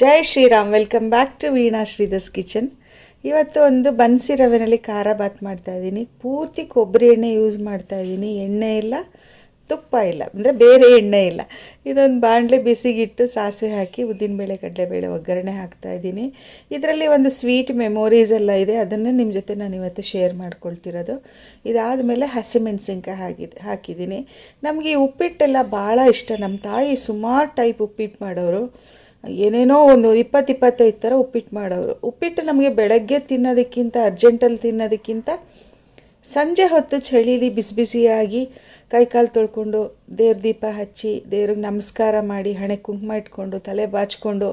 Jai Shriram welcome back to Veena Shridhas kitchen. ಇವತ್ತು ಒಂದು ಬನ್ಸಿ ರವೆನಲ್ಲಿ ಖಾರ ಬಾತ್ ಮಾಡ್ತಾ ಇದ್ದೀನಿ. ಪೂರ್ತಿ ಕೊಬ್ಬರಿ ಎಣ್ಣೆ ಯೂಸ್ ಮಾಡ್ತಾ ಇದ್ದೀನಿ. ಎಣ್ಣೆ ಇಲ್ಲ, ತುಪ್ಪ ಇಲ್ಲ, ಅಂದರೆ ಬೇರೆ ಎಣ್ಣೆ ಇಲ್ಲ. ಇದೊಂದು ಬಾಣಲೆ ಬಿಸಿಗಿಟ್ಟು ಸಾಸಿವೆ ಹಾಕಿ ಉದ್ದಿನಬೇಳೆ ಕಡಲೆಬೇಳೆ ಒಗ್ಗರಣೆ ಹಾಕ್ತಾ ಇದ್ದೀನಿ. ಇದರಲ್ಲಿ ಒಂದು ಸ್ವೀಟ್ ಮೆಮೊರೀಸ್ ಎಲ್ಲ ಇದೆ. ಅದನ್ನು ನಿಮ್ಮ ಜೊತೆ ನಾನು ಇವತ್ತು ಶೇರ್ ಮಾಡ್ಕೊಳ್ತಿರೋದು. ಇದಾದಮೇಲೆ ಹಸಿಮೆಣಸಿನ್ಕಾಯಿ ಹಾಕಿದೆ, ಹಾಕಿದ್ದೀನಿ. ನಮಗೆ ಈ ಉಪ್ಪಿಟ್ಟೆಲ್ಲ ಭಾಳ ಇಷ್ಟ. ನಮ್ಮ ತಾಯಿ ಸುಮಾರು ಟೈಪ್ ಉಪ್ಪಿಟ್ಟು ಮಾಡೋರು. ಏನೇನೋ ಒಂದು ಇಪ್ಪತ್ತು ಇಪ್ಪತ್ತೈದು ಥರ ಉಪ್ಪಿಟ್ಟು ಮಾಡೋರು. ಉಪ್ಪಿಟ್ಟು ನಮಗೆ ಬೆಳಗ್ಗೆ ತಿನ್ನೋದಕ್ಕಿಂತ ಅರ್ಜೆಂಟಲ್ಲಿ ತಿನ್ನೋದಕ್ಕಿಂತ ಸಂಜೆ ಹೊತ್ತು ಚಳಿಲಿ ಬಿಸಿ ಬಿಸಿಯಾಗಿ ಕೈಕಾಲು ತೊಳ್ಕೊಂಡು ದೇವ್ರ ದೀಪ ಹಚ್ಚಿ ದೇವ್ರಿಗೆ ನಮಸ್ಕಾರ ಮಾಡಿ ಹಣೆ ಕುಂಕುಮ ಇಟ್ಕೊಂಡು ತಲೆ ಬಾಚ್ಕೊಂಡು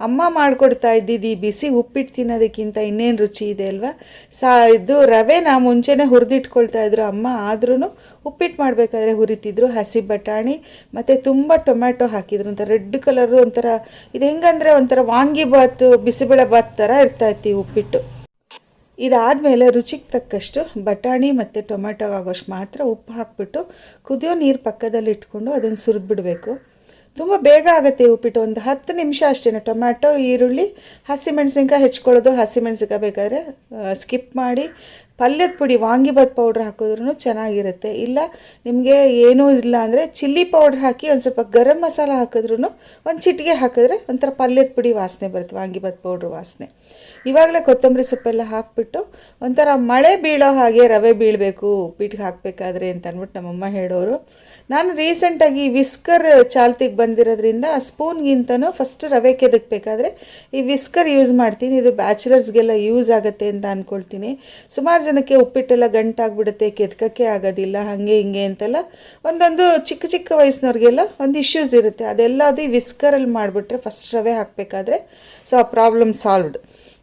ಅಮ್ಮ ಮಾಡಿಕೊಡ್ತಾ ಇದ್ದಿದ್ದು ಈ ಬಿಸಿ ಉಪ್ಪಿಟ್ಟು ತಿನ್ನೋದಕ್ಕಿಂತ ಇನ್ನೇನು ರುಚಿ ಇದೆ ಅಲ್ವಾ? ಸಾ, ಇದು ರವೆನ ಮುಂಚೆನೇ ಹುರಿದಿಟ್ಕೊಳ್ತಾ ಇದ್ರು ಅಮ್ಮ ಆದ್ರೂ ಉಪ್ಪಿಟ್ಟು ಮಾಡಬೇಕಾದ್ರೆ ಹುರಿತಿದ್ರು. ಹಸಿ ಬಟಾಣಿ ಮತ್ತು ತುಂಬ ಟೊಮ್ಯಾಟೊ ಹಾಕಿದ್ರು. ಒಂಥರ ರೆಡ್ ಕಲರು ಒಂಥರ, ಇದು ಹೆಂಗಂದರೆ ಒಂಥರ ವಾಂಗಿ ಬಾತು ಬಿಸಿಬೇಳೆ ಬಾತ್ ಥರ ಇರ್ತಾಯಿತ್ತು ಈ ಉಪ್ಪಿಟ್ಟು. ಇದಾದಮೇಲೆ ರುಚಿಗೆ ತಕ್ಕಷ್ಟು ಬಟಾಣಿ ಮತ್ತು ಟೊಮೆಟೊ ಆಗೋಷ್ಟು ಮಾತ್ರ ಉಪ್ಪು ಹಾಕ್ಬಿಟ್ಟು ಕುದಿಯೋ ನೀರು ಪಕ್ಕದಲ್ಲಿ ಇಟ್ಕೊಂಡು ಅದನ್ನು ಸುರಿದ್ಬಿಡಬೇಕು ತುಂಬ ಬೇಗ ಆಗುತ್ತೆ ಉಪ್ಪಿಟ್ಟು. ಒಂದು ಹತ್ತು ನಿಮಿಷ ಅಷ್ಟೇ ಟೊಮ್ಯಾಟೊ ಈರುಳ್ಳಿ ಹಸಿಮೆಣಸಿನ್ಕಾಯಿ ಹೆಚ್ಕೊಳ್ಳೋದು ಹಸಿಮೆಣ್ಸಿನ್ಕಾಯಿ ಬೇಕಾದರೆ ಸ್ಕಿಪ್ ಮಾಡಿ ಪಲ್ಯದ ಪುಡಿ ವಾಂಗಿಬಾತ್ ಪೌಡ್ರ್ ಹಾಕಿದ್ರೂ ಚೆನ್ನಾಗಿರುತ್ತೆ. ಇಲ್ಲ, ನಿಮಗೆ ಏನೂ ಇಲ್ಲ ಅಂದರೆ ಚಿಲ್ಲಿ ಪೌಡ್ರ್ ಹಾಕಿ ಒಂದು ಸ್ವಲ್ಪ ಗರಂ ಮಸಾಲ ಹಾಕಿದ್ರೂ ಒಂದು ಚಿಟಿಗೆ ಹಾಕಿದ್ರೆ ಒಂಥರ ಪಲ್ಯದ ಪುಡಿ ವಾಸನೆ ಬರುತ್ತೆ ವಾಂಗಿಬಾತ್ ಪೌಡ್ರ್ ವಾಸನೆ. ಇವಾಗಲೇ ಕೊತ್ತಂಬರಿ ಸೊಪ್ಪೆಲ್ಲ ಹಾಕಿಬಿಟ್ಟು ಒಂಥರ ಮಳೆ ಬೀಳೋ ಹಾಗೆ ರವೆ ಬೀಳಬೇಕು ಉಪ್ಪಿಟ್ಟಿಗೆ ಹಾಕಬೇಕಾದ್ರೆ ಅಂತ ಅಂದ್ಬಿಟ್ಟು ನಮ್ಮಮ್ಮ ಹೇಳೋರು. ನಾನು ರೀಸೆಂಟಾಗಿ ವಿಸ್ಕರ್ ಚಾಲ್ತಿಗೆ ಬಂದಿರೋದ್ರಿಂದ ಸ್ಪೂನ್ಗಿಂತನೂ ಫಸ್ಟ್ ರವೆ ಕೆದಕ್ಬೇಕಾದ್ರೆ ಈ ವಿಸ್ಕರ್ ಯೂಸ್ ಮಾಡ್ತೀನಿ, ಇದು ಬ್ಯಾಚುಲರ್ಸ್ಗೆಲ್ಲ ಯೂಸ್ ಆಗುತ್ತೆ ಅಂತ ಅಂದ್ಕೊಳ್ತೀನಿ ಸುಮಾರು ಜನಕ್ಕೆ ಉಪ್ಪಿಟ್ಟೆಲ್ಲ ಗಂಟಾಗ್ಬಿಡುತ್ತೆ, ಕೆದಕಕ್ಕೆ ಆಗೋದಿಲ್ಲ, ಹಾಗೆ ಹಿಂಗೆ ಅಂತೆಲ್ಲ ಒಂದೊಂದು ಚಿಕ್ಕ ಚಿಕ್ಕ ವಯಸ್ಸಿನವ್ರಿಗೆಲ್ಲ ಒಂದು ಇಶ್ಯೂಸ್ ಇರುತ್ತೆ. ಅದೆಲ್ಲ ಅದು ವಿಸ್ಕರಲ್ಲಿ ಮಾಡಿಬಿಟ್ರೆ ಫಸ್ಟ್ ರವೆ ಹಾಕಬೇಕಾದ್ರೆ ಸೊ ಆ ಪ್ರಾಬ್ಲಮ್ ಸಾಲ್ವ್ಡ್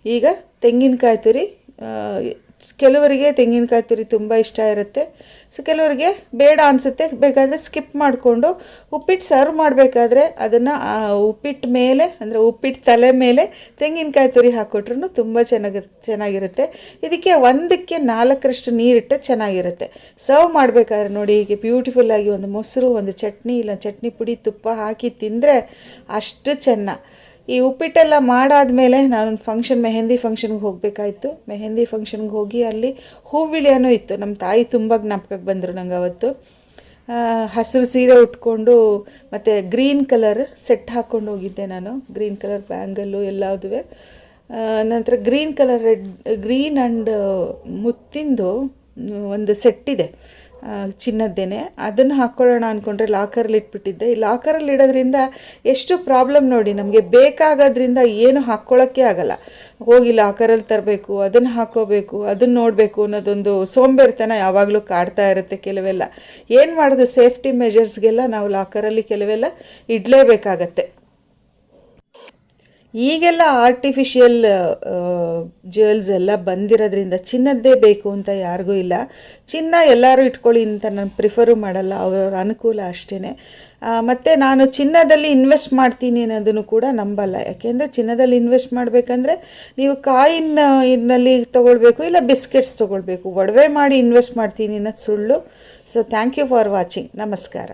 ಈಗ ತೆಂಗಿನಕಾಯಿ ತುರಿ ಕೆಲವರಿಗೆ ತೆಂಗಿನಕಾಯಿ ತುರಿ ತುಂಬ ಇಷ್ಟ ಇರುತ್ತೆ. ಸೊ ಕೆಲವರಿಗೆ ಬೇಡ ಅನಿಸುತ್ತೆ. ಬೇಕಾದರೆ ಸ್ಕಿಪ್ ಮಾಡಿಕೊಂಡು ಉಪ್ಪಿಟ್ಟು ಸರ್ವ್ ಮಾಡಬೇಕಾದ್ರೆ ಅದನ್ನು ಉಪ್ಪಿಟ್ಟು ಮೇಲೆ, ಅಂದರೆ ಉಪ್ಪಿಟ್ಟು ತಲೆ ಮೇಲೆ ತೆಂಗಿನಕಾಯಿ ತುರಿ ಹಾಕ್ಕೊಟ್ರು ತುಂಬ ಚೆನ್ನಾಗಿ, ಚೆನ್ನಾಗಿರುತ್ತೆ. ಇದಕ್ಕೆ ಒಂದಕ್ಕೆ ನಾಲ್ಕರಷ್ಟು ನೀರಿಟ್ಟು ಚೆನ್ನಾಗಿರುತ್ತೆ. ಸರ್ವ್ ಮಾಡಬೇಕಾದ್ರೆ ನೋಡಿ, ಹೀಗೆ ಬ್ಯೂಟಿಫುಲ್ಲಾಗಿ ಒಂದು ಮೊಸರು, ಒಂದು ಚಟ್ನಿ, ಇಲ್ಲ ಚಟ್ನಿ ಪುಡಿ ತುಪ್ಪ ಹಾಕಿ ತಿಂದರೆ ಅಷ್ಟು ಚೆನ್ನ. ಈ ಉಪ್ಪಿಟ್ಟೆಲ್ಲ ಮಾಡಾದಮೇಲೆ ನಾನೊಂದು ಫಂಕ್ಷನ್ ಮೆಹಂದಿ ಫಂಕ್ಷನ್ಗೆ ಹೋಗಬೇಕಾಯ್ತು. ಮೆಹಂದಿ ಫಂಕ್ಷನ್ಗೆ ಹೋಗಿ ಅಲ್ಲಿ ಹೂವಿಳಿಯನೂ ಇತ್ತು. ನಮ್ಮ ತಾಯಿ ತುಂಬ ಜ್ಞಾಪಕಕ್ಕೆ ಬಂದರು ನಂಗೆ ಅವತ್ತು. ಹಸಿರು ಸೀರೆ ಉಟ್ಕೊಂಡು ಮತ್ತು ಗ್ರೀನ್ ಕಲರ್ ಸೆಟ್ ಹಾಕ್ಕೊಂಡು ಹೋಗಿದ್ದೆ ನಾನು. ಗ್ರೀನ್ ಕಲರ್ ಬ್ಯಾಂಗಲ್ಲು ಎಲ್ಲದು ನಂತರ green colour red green and ಮುತ್ತಿಂದು ಒಂದು ಸೆಟ್ ಇದೆ. ಚಿನ್ನದ್ದೇನೆ. ಅದನ್ನು ಹಾಕ್ಕೊಳ್ಳೋಣ ಅಂದ್ಕೊಂಡ್ರೆ ಲಾಕರಲ್ಲಿ ಇಟ್ಬಿಟ್ಟಿದ್ದೆ. ಈ ಲಾಕರಲ್ಲಿ ಇಡೋದ್ರಿಂದ ಎಷ್ಟು ಪ್ರಾಬ್ಲಮ್ ನೋಡಿ, ನಮಗೆ ಬೇಕಾಗೋದ್ರಿಂದ ಏನು ಹಾಕ್ಕೊಳ್ಳೋಕ್ಕೆ ಆಗಲ್ಲ. ಹೋಗಿ ಲಾಕರಲ್ಲಿ ತರಬೇಕು, ಅದನ್ನು ಹಾಕೋಬೇಕು ಅದನ್ನು ನೋಡಬೇಕು ಅನ್ನೋದೊಂದು ಸೋಂಬೇರ್ತನ ಯಾವಾಗಲೂ ಕಾಡ್ತಾ ಇರುತ್ತೆ ಕೆಲವೆಲ್ಲ. ಏನು ಮಾಡೋದು, ಸೇಫ್ಟಿ ಮೆಜರ್ಸ್ಗೆಲ್ಲ ನಾವು ಲಾಕರಲ್ಲಿ ಕೆಲವೆಲ್ಲ ಇಡಲೇಬೇಕಾಗತ್ತೆ. ಈಗೆಲ್ಲ ಆರ್ಟಿಫಿಷಿಯಲ್ ಜ್ಯುವೆಲ್ಸ್ ಎಲ್ಲ ಬಂದಿರೋದ್ರಿಂದ ಚಿನ್ನದ್ದೇ ಬೇಕು ಅಂತ ಯಾರಿಗೂ ಇಲ್ಲ. ಚಿನ್ನ ಎಲ್ಲರೂ ಇಟ್ಕೊಳ್ಳಿ ಅಂತ ನಾನು ಪ್ರಿಫರು ಮಾಡಲ್ಲ, ಅವರವ್ರ ಅನುಕೂಲ ಅಷ್ಟೇ ಮತ್ತು ನಾನು ಚಿನ್ನದಲ್ಲಿ ಇನ್ವೆಸ್ಟ್ ಮಾಡ್ತೀನಿ ಅನ್ನೋದನ್ನು ಕೂಡ ನಂಬಲ್ಲ. ಯಾಕೆಂದರೆ ಚಿನ್ನದಲ್ಲಿ ಇನ್ವೆಸ್ಟ್ ಮಾಡಬೇಕಂದ್ರೆ ನೀವು ಕಾಯಿನ್ ಇನ್ನಲ್ಲಿ ತೊಗೊಳ್ಬೇಕು ಇಲ್ಲ ಬಿಸ್ಕೆಟ್ಸ್ ತೊಗೊಳ್ಬೇಕು. ಒಡವೆ ಮಾಡಿ ಇನ್ವೆಸ್ಟ್ ಮಾಡ್ತೀನಿ ಅನ್ನೋದು ಸುಳ್ಳು. So thank you for watching ನಮಸ್ಕಾರ.